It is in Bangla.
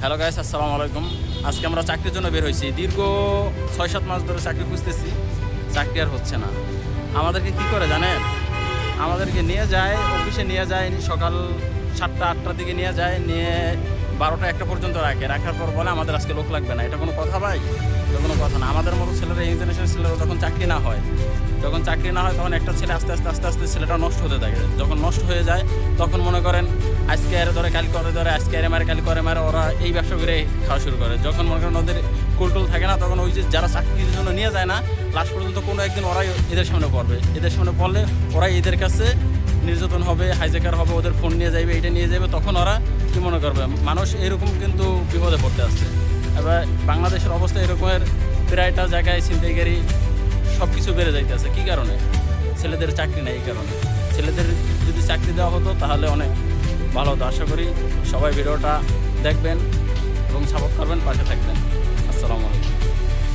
হ্যালো গাইস আসসালামু আলাইকুম আজকে আমরা চাকরির জন্য বের হয়েছি। দীর্ঘ ছয় সাত মাস ধরে চাকরি খুঁজতেছি। চাকরি আর হচ্ছে না। আমাদেরকে কি করে জানেন? আমাদেরকে নিয়ে যায়, অফিসে নিয়ে যায়, সকাল সাতটা, আটটার দিকে নিয়ে যায়, নিয়ে বারোটা, একটা পর্যন্ত রাখে। রাখার পর বলে আমাদের আজকে লোক লাগবে না। এটা কোনো কথা ভাই? এটা কোনো কথা না। আমাদের মতো ছেলেরা জেনারেশনের ছেলেরা যখন চাকরি না হয় যখন চাকরি না হয় তখন একটা ছেলে আস্তে আস্তে আস্তে আস্তে ছেলেটা নষ্ট হতে থাকে। যখন নষ্ট হয়ে যায়, তখন মনে করেন, আজকে আরে ধরে কাল করে ধরে, আজকে আরে মারে কাল করে মারে, ওরা এই ব্যবসা করে খাওয়া শুরু করে। যখন মনে করেন ওদের কুলটুল থাকে না, তখন ওই যে যারা চাকরির জন্য নিয়ে যায় না, লাস্ট পর্যন্ত কোনো একদিন ওরাই এদের সামনে পড়বে। এদের সামনে পড়লে ওরাই এদের কাছে নির্যাতন হবে হাইজেকার হবে, ওদের ফোন নিয়ে যাবে এটা নিয়ে যাবে তখন ওরা কি মনে করবে? মানুষ এরকম কিন্তু বিপদে পড়তে আসছে। এবার বাংলাদেশের অবস্থা এরকমের, প্রায়টা জায়গায় ছিনতাইকারী সব কিছু বেড়ে যাইতেছে। কী কারণে? ছেলেদের চাকরি নেই এই কারণে। ছেলেদের যদি চাকরি দেওয়া হতো, তাহলে অনেক ভালো। হতো আশা করি সবাই ভিডিওটা দেখবেন এবং সাপোর্ট করবেন, পাশে থাকবেন।